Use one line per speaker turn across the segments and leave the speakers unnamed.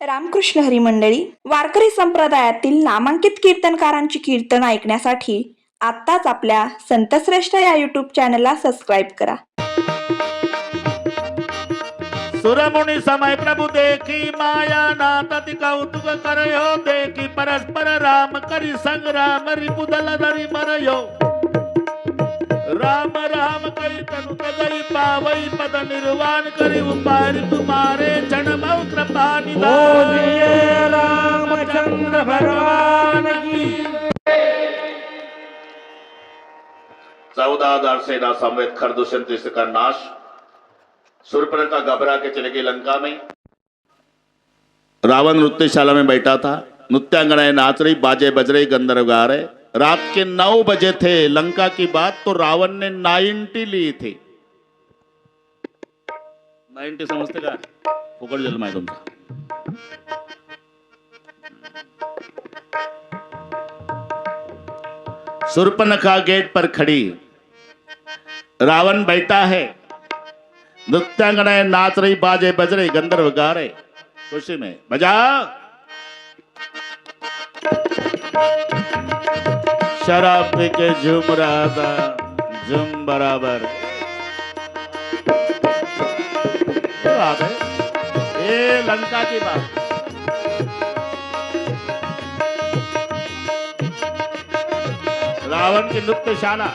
रामकृष्ण हरी मंडळी वारकरी संप्रदायातील नामांकित कीर्तनकारांची कीर्तन ऐकण्यासाठी आत्ताच आपल्या संतश्रेष्ठ या युट्यूब चॅनलला सबस्क्राईब करा.
सुरमुनी समय प्रभु देखी माया नातति कौतुक करयो देखी परस्पर राम करी संग्राम रिपुदल धरि मरयो. राम राम कई तनु तजई पावई पद निर्वाण करि उपारि तुम्हारे मऊ कृपा निधान रामचंद्र भगवान की। चौदह हजार सेना समेत खरदूषण तीर्थ का नाश सूर्यपनखा घबरा के चले गई लंका में। रावण नृत्यशाला में बैठा था नृत्यांगनाएं नाच रही बाजे बज रही गंधर्व गा रहे। रात के नौ बजे थे, लंका की बात तो रावण ने नाइन्टी ली थी। नाइन्टी समझते का फुकट जन्म आहे तुमचा गेट पर खड़ी। रावण बैठा है। नृत्यांगनाएँ नाच रही, बाजे बज रही, गंधर्व गा रहे। खुशी में, बजा। शराब पी के झूम रहा था झूम बराबर। बात है? ये लंका की बात। रावण की नुक्तशाला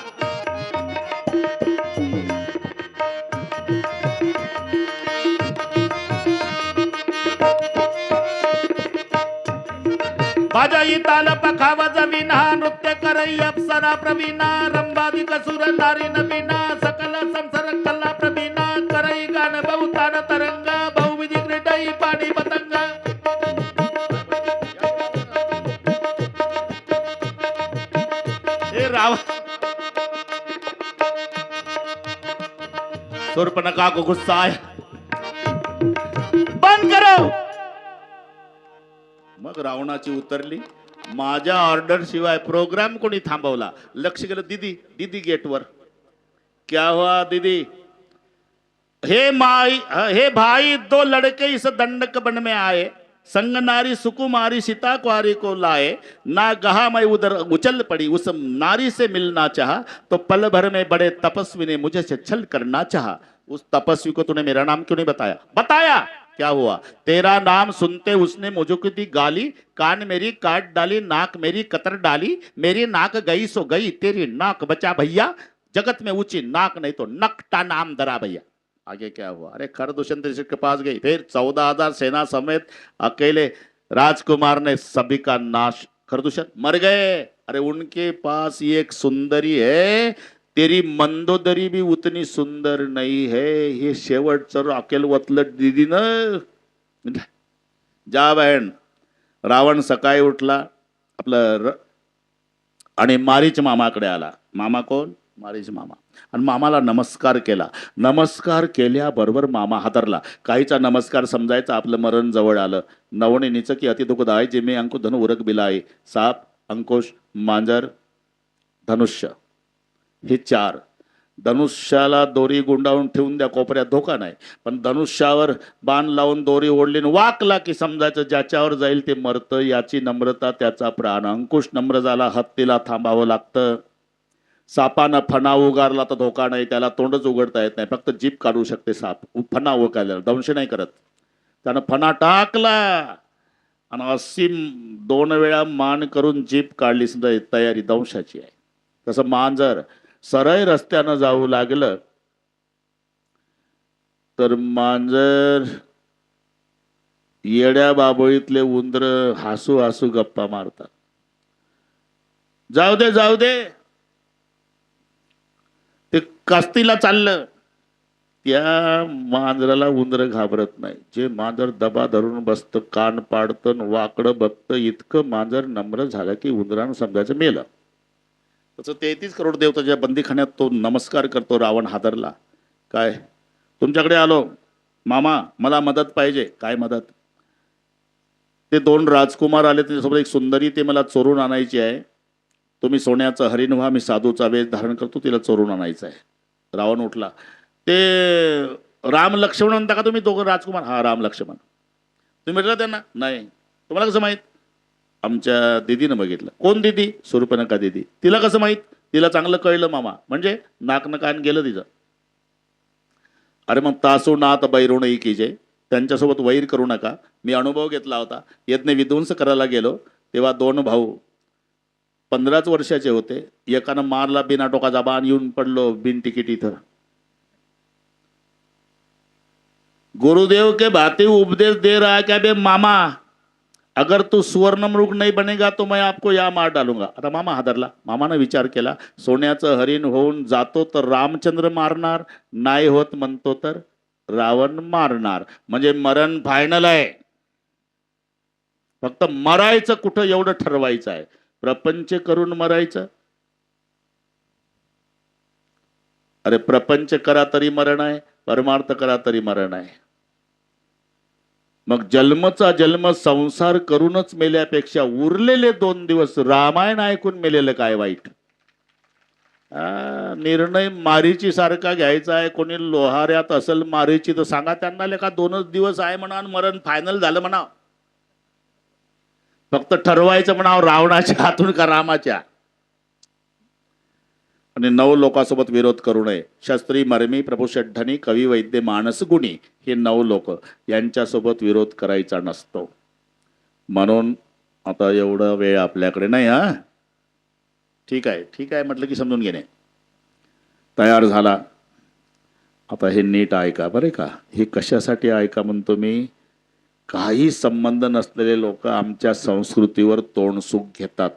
बाजाई ताल पखावा जमीन हा नृत्य करई अप्सरा प्रवीणा रंबादी कसुर नारी नवीना सकल संसार कला प्रवीणा करई गान बहुतान तरंग बहुविधी क्रीडई पाणी पतंग. हे राव. सुर्पनखा को गुस्सा आया बंद करो. मग रावणाची उतरली. माझ्या ऑर्डर शिवाय प्रोग्राम कोणी थांबवला? लक्ष दीदी दीदी गेटवर. क्या हुआ, दीदी? हे माई, हे भाई, दो लड़के इस दंडक बन में आए। संग नारी सुकुमारी सीता कुआरी को लाए। ना गहा मैं उधर उछल पड़ी, उस नारी से मिलना चाहा तो पल भर में बड़े तपस्वी ने मुझे से छल करना चाहा। उस तपस्वी को तूने मेरा नाम क्यों नहीं बताया? बताया! क्या हुआ? तेरा नाम सुनते उसने मुझे को दी गाली, कान मेरी काट डाली, नाक मेरी कतर डाली, मेरी नाक गई सो गई, तेरी नाक बचा भैया, जगत में ऊँची नाक नहीं तो नकटा नाम दरा भैया। आगे क्या हुआ? अरे खर दुष्यंत ऋषि के पास गई, फिर चौदह हज़ार सेना समेत अकेले राजकुमार ने सभी का नाश। खरदूषण मर गए। अरे उनके पास ये एक सुंदरी है तेरी मंदोदरी भी उतनी सुंदर नाही है। हे शेवटचं अकेल वतलट दिदी न जा बहन. रावण सकाळी उठला आपलं र- आणि मारीच मामाकडे आला. मामा कोण? मारीच मामा. आणि मामाला नमस्कार केला. नमस्कार केल्याबरोबर मामा हादरला काहीचा नमस्कार समजायचा आपलं मरण जवळ आलं. नवणिनीचं की अति आहे जे मी अंकु धनु उरक आहे साप अंकुश मांजर धनुष्य. हे चार. धनुष्याला दोरी गुंडाळून ठेवून द्या कोपऱ्यात धोका नाही. पण धनुष्यावर बाण लावून दोरी ओढली वाकला की समजायचं ज्याच्यावर जाईल ते मरतं याची नम्रता त्याचा प्राण. अंकुश नम्र झाला हत्तीला थांबावं लागतं. सापानं फणा उगारला तर धोका नाही त्याला तोंडच उघडता येत नाही. फक्त जीप काढू शकते साप. फणा उगारला दंश नाही करत. त्यानं फणा टाकला आणि असीम दोन वेळा मान करून जीप काढली. समजा तयारी दंशाची आहे. तसं मांजर सरळ रस्त्यानं जाऊ लागलं तर मांजर येड्या बाबळीतले उंदर हासू हासू गप्पा मारतात. जाऊ दे जाऊ दे. ते कास्तीला चाललं. त्या मांजराला उंदर घाबरत नाही. जे मांजर दबा धरून बसतं कान पाडतं वाकडं बघतं इतकं मांजर नम्र झालं की उंदरानं समजायचं मेलं. तसं तेहतीस करोड देवताच्या बंदीखान्यात तो नमस्कार करतो रावण हादरला. काय? तुमच्याकडे आलो. मामा मला मदत पाहिजे. काय मदत? ते दोन राजकुमार आले त्याच्यासोबत एक सुंदरी ते मला चोरून आणायची आहे. तुम्ही सोन्याचं हरिण व्हा मी साधूचा वेश धारण करतो तिला चोरून आणायचं आहे. रावण उठला. ते राम लक्ष्मण म्हणता का तुम्ही दोघं राजकुमार? हा राम लक्ष्मण. तुम्ही म्हटलं त्यांना? नाही. तुम्हाला कसं माहीत? आमच्या दिदीनं बघितलं. कोण दिदी? स्वरूपनका दिदी. तिला कसं माहीत? तिला चांगलं कळलं मामा. म्हणजे नाकनं कान गेलं तिचं. अरे मग तासो नात बैरुण की जे त्यांच्यासोबत वैर करू नका. मी अनुभव घेतला होता. यज्ञ विध्वंस करायला गेलो. तेव्हा दोन भाऊ पंधराच वर्षाचे होते. एकानं मारला बिना टोकाचा बाण येऊन पडलो बिन तिकीट इथं. गुरुदेव के भाती उपदेश दे रहा क्या बे मामा? अगर तू सुवर्ण मृग नाही बनेगा तो मैं आपको या मार डालूंगा। आता मामा हादरला। मामानं विचार केला सोन्याचं हरिण होऊन जातो तर रामचंद्र मारणार नाही होत म्हणतो तर रावण मारणार. म्हणजे मरण फायनल आहे. फक्त मरायचं कुठं एवढं ठरवायचं आहे? प्रपंच करून मरायचं? अरे प्रपंच करा तरी मरण आहे परमार्थ करा तरी मरण आहे. मग जन्मचा जन्म संसार करूनच मेल्यापेक्षा उरलेले दोन दिवस रामायण ऐकून मेलेलं काय वाईट? निर्णय मारीची सारखा घ्यायचा आहे. कोणी लोहाऱ्यात असेल मारीची तर सांगा त्यांना लेखा दोनच दिवस आहे म्हणा मरण फायनल झालं म्हणा. फक्त ठरवायचं म्हणाव रावणाच्या हातून का रामाच्या? आणि नऊ लोकांसोबत विरोध करू नये. शास्त्री मर्मी प्रभू षड्ढणी कवी वैद्य मानस गुणी हे नऊ लोक यांच्यासोबत विरोध करायचा नसतो. म्हणून आता एवढा वेळ आपल्याकडे नाही हा? ठीक आहे ठीक आहे म्हटलं की समजून घेणे. तयार झाला. आता हे नीट ऐका बरे का. हे कशासाठी ऐका म्हणतो मी काही संबंध नसलेले लोक आमच्या संस्कृतीवर तोंडसुख घेतात.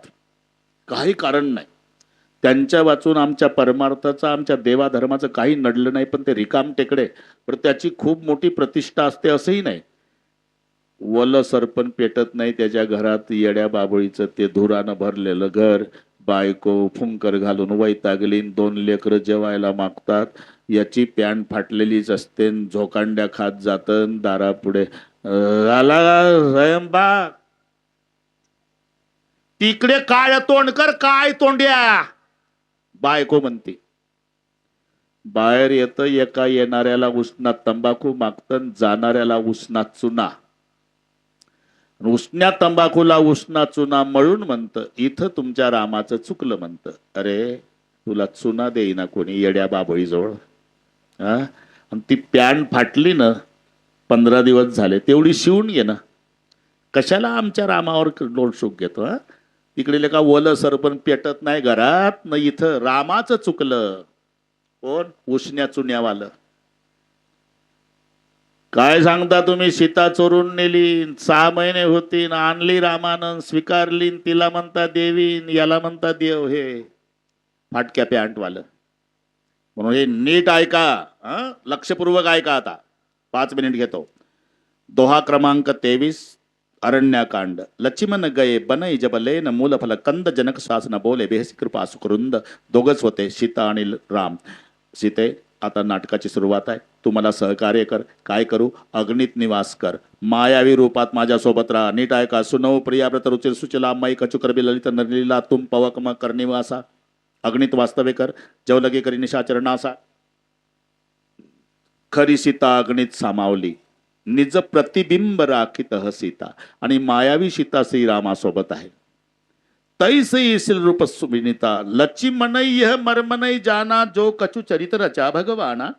काही कारण नाही. त्यांच्या वाचून आमच्या परमार्थाचं आमच्या देवाधर्माचं काही नडलं नाही पण ते रिकाम टेकडे. पण त्याची खूप मोठी प्रतिष्ठा असते असंही नाही. वल सरपण पेटत नाही त्याच्या घरात येड्या बाबळीचं ते धुरानं भरलेलं घर बायको फुंकर घालून वैतागली दोन लेकरं जेवायला मागतात. याची पॅन्ट फाटलेलीच असते झोकांड्या खात जातं दारापुढे झाला स्वयंपाक. तिकडे काय तोंड कर काय तोंड्या? बायको म्हणते. बाहेर येतं एका येणाऱ्याला उष्णात तंबाखू मागतं जाणाऱ्याला उष्णात चुना. उष्ण्या तंबाखूला उष्णा चुना मळून म्हणतं इथं तुमच्या रामाचं चुकलं म्हणतं. अरे तुला चुना देईना कोणी येड्या बाबळीजवळ हा? आणि ती पॅन्ट फाटली ना पंधरा दिवस झाले तेवढी शिवून घे ना. कशाला आमच्या रामावर लोडशूक घेतो हा? तिकडे का वल सरपण पेटत नाही घरात न इथं रामाचं चुकलं. कोण? उष्ण्या चुन्यावालं काय सांगता तुम्ही? सीता चोरून नेली सहा महिने होती आणली रामानं स्वीकारली तिला म्हणता देवीन याला म्हणता देव हे फाटक्या पॅन्टवालं. म्हणून हे नीट ऐका लक्षपूर्वक ऐका आता. पाच मिनिट घेतो. दोहा क्रमांक तेवीस अरण्याकांड लक्ष्मण गये बनई जबले न मूलफल कंद जनक शासन बोले बेहसी कृपा सुकृंद दोघच होते सीता आणि राम सीते आता नाटकाची सुरुवात आहे तू मला सहकार्य कर काय करू अग्नित निवास कर मायावी रूपात माझ्यासोबत राहा नीट ऐका सुनव प्रियाव्रत रुचिर सुचला मई कचुकरबी ललित नरलीला तुम पवकम कर निवासा अग्नित वास्तव्य कर जवलगे करी निशाचरणासा खरी सीता अग्नित सामावली निज प्रतिबिंब राखित सीता. आणि मायावी सीता श्रीरामासोबत आहे. तैस येशील रूप सुविनिता लक्ष्मणई यह मर्मनई जाना जो कचू चरित्रचा भगवाना.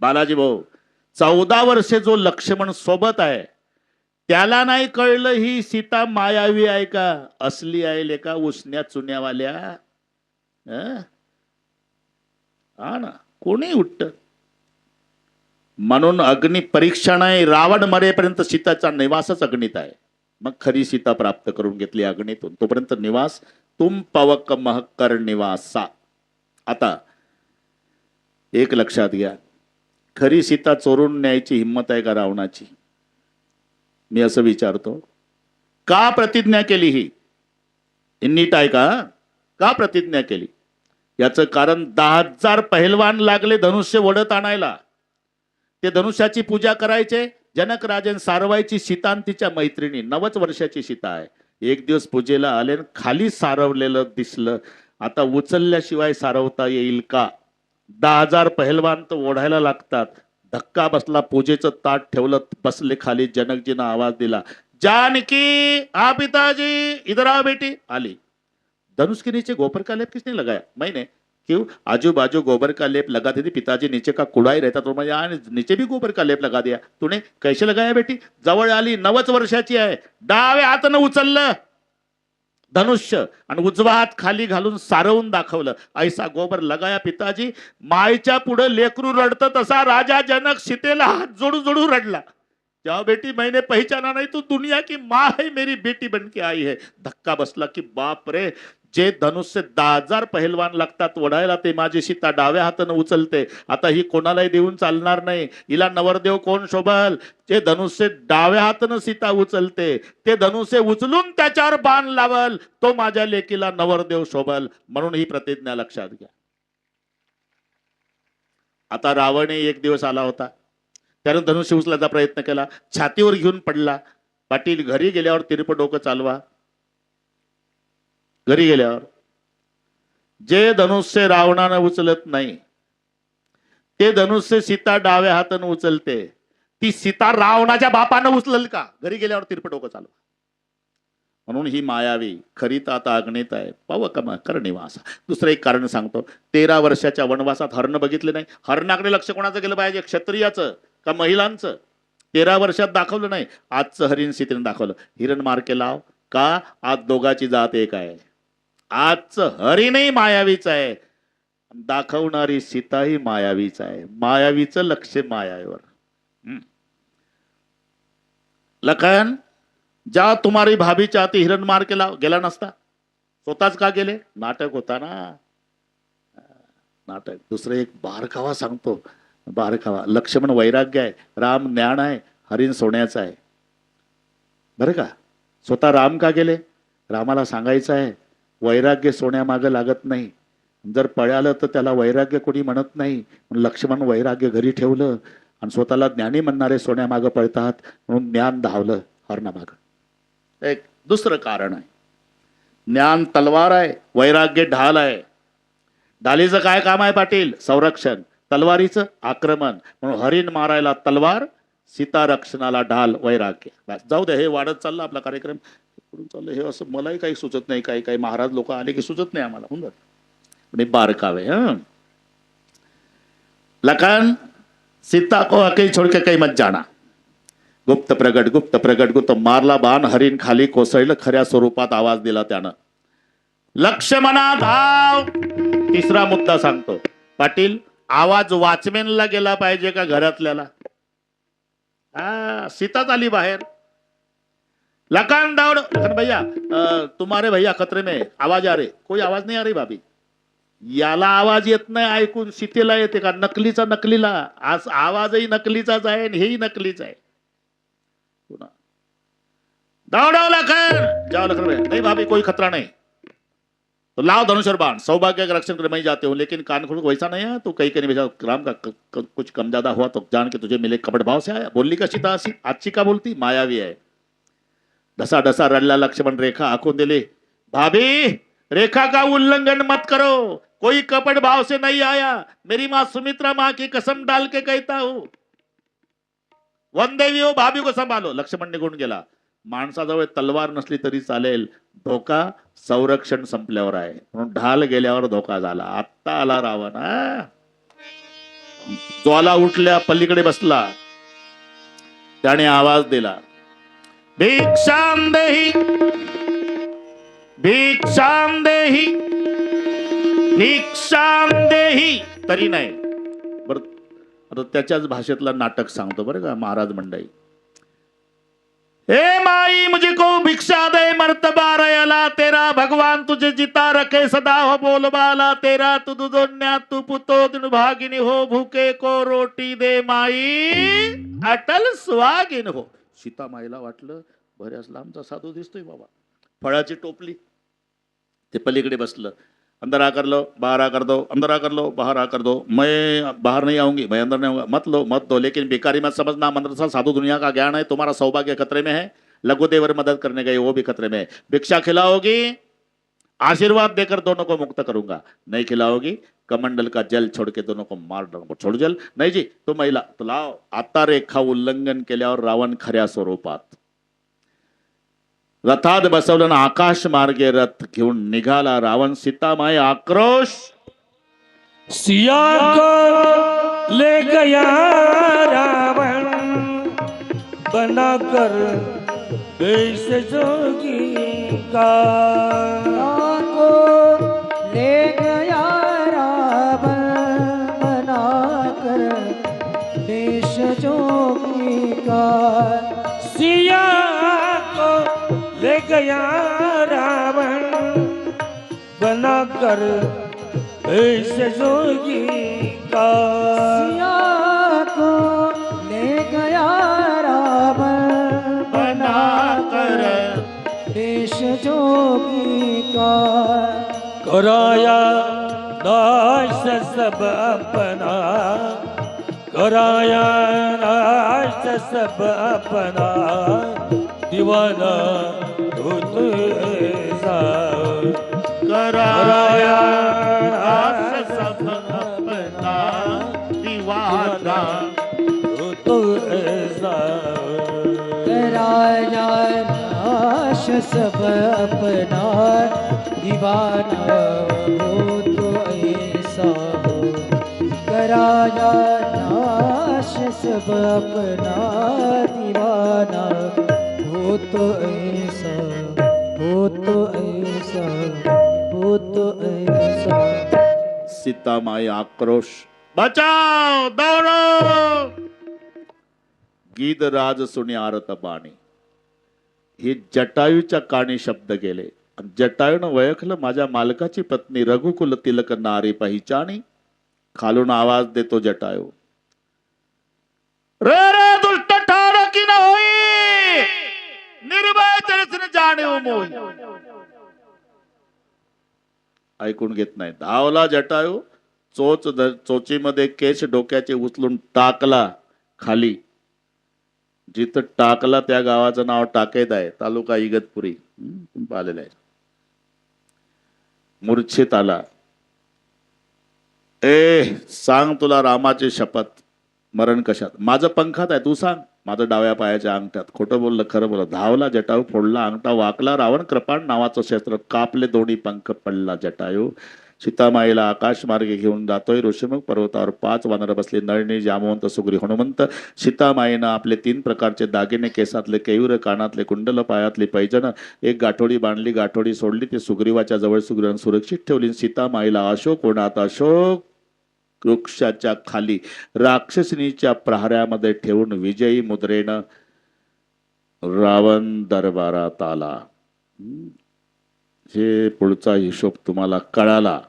बालाजी भाऊ चौदा वर्षे जो लक्ष्मण सोबत आहे त्याला नाही कळलं ही सीता मायावी आहे का? असली आहे लेका उसण्या चुन्यावाल्या. हा ना कोणी उठत? म्हणून अग्नी परीक्षा नाही रावण मरेपर्यंत सीताचा निवासच अग्नीत आहे. मग खरी सीता प्राप्त करून घेतली अग्नीतून तोपर्यंत निवास तुम पवक महकर निवासा. आता एक लक्षात घ्या. खरी सीता चोरून न्यायची हिंमत आहे का रावणाची? मी असं विचारतो. का प्रतिज्ञा केली ही? नीट आहे का? का प्रतिज्ञा केली? याचं कारण दहा हजार पहिलवान लागले धनुष्य ओढत आणायला. ते धनुष्याची पूजा करायचे जनक राजन सारवायची सीता तिच्या मैत्रिणी. नवच वर्षाची सीता आहे. एक दिवस पूजेला आले खाली सारवलेलं दिसलं. आता उचलल्याशिवाय सारवता येईल का? दहा हजार पहिलवान तर ओढायला लागतात. धक्का बसला पूजेचं ताट ठेवलं बसले खाली. जनकजीनं आवाज दिला जानकी आ पिताजी इधर आ बेटी. आली. धनुष्किनीचे गोपर नीचे का लेप किसने लगाया? मैंने. क्यों? आजू बाजू गोबर का लेप लगा देती पिताजी नीचे का कुडाई ही रहता तो मैं यार नीचे भी गोबर का लेप लगा दिया। तूने कैसे लगाया बेटी? जवळ आली नवच वर्षाची आहे। डाव्या हातानं उचललं। धनुष्य आणि उजवा हात खाली घालून सारवून दाखवलं. ऐसा गोबर लगाया पिताजी मायच्या पुढे लेकरू रडतं तसा राजा जनक सीतेला हात जोडू जोडू रडला. जाओ बेटी मैंने पहचाना नहीं तू दुनिया की माँ है मेरी बेटी बन के आई है. धक्का बसला की बाप रे जे धनुष्य दहा हजार पहिलवान लागतात वढायला ते माझी सीता डाव्या हातानं उचलते. आता ही कोणालाही देऊन चालणार नाही. हिला नवरदेव कोण शोभल? जे धनुष्य डाव्या हातानं सीता उचलते ते धनुष्य उचलून त्याच्यावर बाण लावल तो माझ्या लेकीला नवरदेव शोभल. म्हणून ही प्रतिज्ञा लक्षात घ्या. आता रावण एक दिवस आला होता. त्यानं धनुष्य उचलायचा प्रयत्न केला. छातीवर घेऊन पडला. पाटील घरी गेल्यावर तिरप डोकं चालवा. घरी गेल्यावर जे धनुष्य रावणानं उचलत नाही ते धनुष्य सीता डाव्या हातानं उचलते ती सीता रावणाच्या बापानं उचलल का? घरी गेल्यावर तिरपट डोकं चालवा. म्हणून ही मायावी खरी तर आता अग्नित आहे. पाव कमा कर दुसरं एक कारण सांगतो. तेरा वर्षाच्या वनवासात हरण बघितले नाही. हरणाकडे लक्ष कोणाचं गेलं पाहिजे? क्षत्रियाचं का महिलांचं? तेरा वर्षात दाखवलं नाही. आजचं हरिण सीतेने दाखवलं. हिरण मार्के लाव. का? आज दोघाची जात एक आहे. आजचं हरिणही मायावीच आहे. दाखवणारी सीता ही मायावीच आहे. मायावीचं लक्ष मायावर. हम्म. लखन ज्या तुम्हारी भाभी चाहती हिरण मार केला गेला नसता. स्वतःच का गेले? नाटक होता ना. नाटक. दुसरं एक बारकावा सांगतो. बारकावा. लक्ष्मण वैराग्य आहे. राम ज्ञान आहे. हरिण सोन्याचं आहे. बरं का? स्वतः राम का गेले? रामाला सांगायचं आहे. वैराग्य सोन्यामागं लागत नाही. जर पळालं तर त्याला वैराग्य कोणी म्हणत नाही. म्हणून लक्ष्मण वैराग्य घरी ठेवलं आणि स्वतःला ज्ञानी म्हणणारे सोन्यामागं पळतात म्हणून ज्ञान धावलं हरणामागं. एक दुसरं कारण आहे. ज्ञान तलवार आहे वैराग्य ढाल आहे. ढालीचं काय काम आहे पाटील? संरक्षण. तलवारीचं आक्रमण. म्हणून हरिण मारायला तलवार सीता रक्षणाला ढाल वैराग्य. बस जाऊ द्या हे वाढत चाललं आपला कार्यक्रम. कुठून चाललं हे असं मलाही काही सुचत नाही काही काही महाराज लोक आले की सुचत नाही आम्हाला होऊन जात. बारकावे हं. लखन सीता को अकेली छोड़ के काही मत जाणा गुप्त प्रगट गुप्त प्रगट गुप्त मारला बाण हरिण खाली कोसळलं खऱ्या स्वरूपात आवाज दिला त्यानं. लक्ष्मणा धाव. तिसरा मुद्दा सांगतो. पाटील आवाज वाचमेनला गेला पाहिजे का घरातल्याला? हा सीताच आली बाहेर. लखन दावड लखन भैया तुम्हारे भैया खतरे में आवाज आ रे. कोई आवाज नाही आ रे भाभी? याला आवाज येत नाही ऐकून सीतेला येते का? नकलीचा नकलीला. आज आवाजही नकलीचाच आहे आणि हेही नकलीच आहे. पुन्हा. दौड़ो लखन जाओ लखन भैया नाही भाभी कोई खतरा नाही. तो लाओ धनुष और बाण सौभाग्य का रक्षण करने मैं जाते हूँ, लेकिन कान खोल वैसा नहीं है तो कहीं कहीं भेजा राम का कुछ कम ज़्यादा हुआ तो जान के तुझे मिले कपट भाव से आया। बोली का सीता आजची का बोलती मायावी आहे ढसा ढसा रडला लक्ष्मण रेखा, आँखों दिले, भाभी, रेखा का उल्लंघन मत करो, कोई कपट भाव से नहीं आया। मेरी माँ सुमित्रा माँ की कसम डाल के कहता हूँ, वनदेवी हो, भाभी को संभालो। लक्ष्मण निघून गेला माणसाजवळ तलवार नसली तरी चालेल. धोका संरक्षण संपल्यावर आहे. म्हणून ढाल गेल्यावर धोका झाला. आत्ता आला रावण ज्वाला उठल्या पलीकडे बसला. त्याने आवाज दिला भिक्षाम देही भिक्षाम देही भिक्षाम देही. तरी नाही. बर आता त्याच्याच भाषेतला नाटक सांगतो बरं का महाराज मंडळी. हे माई मुझको भिक्षा दे मर्तबा रयला तेरा भगवान तुझे जिता रखे सदा हो बोलबाला तेरा तू दुदोन्या तू पुतो दिन भागिनी हो भूके को रोटी दे माई। अटल स्वागिन हो। सीता माईला वाटलं बऱ्याच लांबचा साधू दिसतोय बाबा. फळाची टोपली. ते पलीकडे बसलं. अंदर आकर लो, बाहर आकर दो, अंदर आ कर लो, बाहर आकर दो। मैं बाहर नहीं आऊँगी, मैं अंदर नहीं आऊँगा। मत लो, मत दो, लेकिन बेकारी मत समझना। मदरसा साधु दुनिया का ज्ञान है, तुम्हारा सौभाग्य खतरे में है। लघु देवर मदद करने गए, वो भी खतरे में है। भिक्षा खिलाओगी, आशीर्वाद देकर दोनों को मुक्त करूँगा। नहीं खिलाओगी, कमंडल का जल छोड़ के दोनों को मार डालो छोड़ जल। नाही जी तो महिला तो लाव आता रेखा उल्लंघन के केल्यावर रावण खऱ्या स्वरूपात। रथात बसवलं आकाश मार्गे रथ घेऊन निघाला रावण सीतामाय आक्रोश.
सिया को ले गया रावण बनाकर बेस जोगी का।
गया रावण। बनाकर
बेस जोगी का।
सिया को ले गया रावण। बनाकर देश जोगी का।
कराया नाश सब अपना। कराया नाश सब अपना। दीवाना कराया नाश सब अपना
दीवाना।
धुत ऐसा
कराया नाश सब अपना दीवाना हो तो ऐसा हो कराया नाश सब अपना दीवाना हो तो ऐसा हो तो ऐसा हो तो ऐसा।
सीतामाई आक्रोश बचाओ दौडो। गीत राज सुनी आरत बाणी हे जटायूच्या काणी शब्द गेले. आणि जटायूनं वळखलं माझ्या मालकाची पत्नी रघुकुल तिलक नारी पहिचानी खालून आवाज देतो जटायू। रे मोही ऐकून घेत नाही. धावला जटायू चोच चोचीमध्ये केस डोक्याचे उचलून टाकला खाली. जिथं टाकला त्या गावाचं नाव टाकेत आहे तालुका इगतपुरी. पाहिलेला आहे. मूर्छित आला. ए सांग तुला रामाची शपथ. मरण कशात? माझं पंखात आहे तू सांग. माझं डाव्या पायाच्या अंगठ्यात. खोटं बोललं खरं बोललं. धावला जटायू फोडला अंगठा वाकला रावण कृपाण नावाचं शस्त्र कापले दोन्ही पंख पडला जटायू. सीतामाईला आकाश मार्गे घेऊन जातोय ऋषिमुख पर्वतावर. पाच वानर बसले नळणी जामवंत सुग्री हनुमंत. सीतामाईनं आपले तीन प्रकारचे दागिने केसातले केयूर कानातले कुंडल पायातली पैजण. एक गाठोडी बांधली गाठोडी सोडली ती सुग्रीवाच्या जवळ सुग्रीवान सुरक्षित ठेवली. सीतामाईला अशोक होणार अशोक? वृक्षाच्या खाली राक्षसिनीच्या प्रहाऱ्यामध्ये ठेवून विजयी मुद्रेनं रावण दरबारात आला. हे पुढचा हिशोब तुम्हाला कळाला.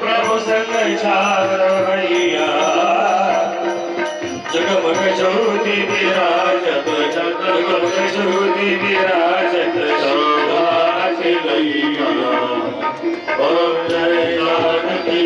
प्रभु संग जगमग ज्योति विराजत जगमग ज्योति विराजत शोभात गैया ओम जय जानकी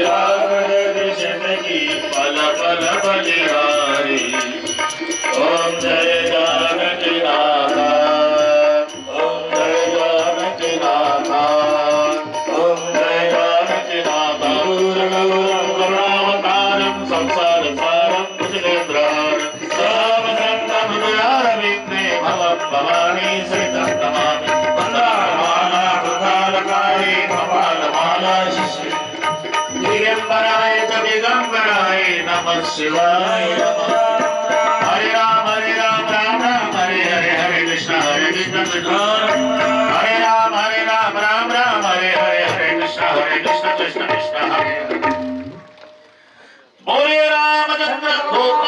राम दर्शन की पल पल बलिहारी ओम जय शिवाय नमः। हरे राम हरे राम राम राम हरे हरे हरे कृष्ण हरे कृष्ण कृष्ण। हरे राम हरे राम राम राम हरे हरे हरे कृष्ण हरे कृष्ण कृष्ण कृष्ण हरे हरे। बोले रामचंद्र गोपाल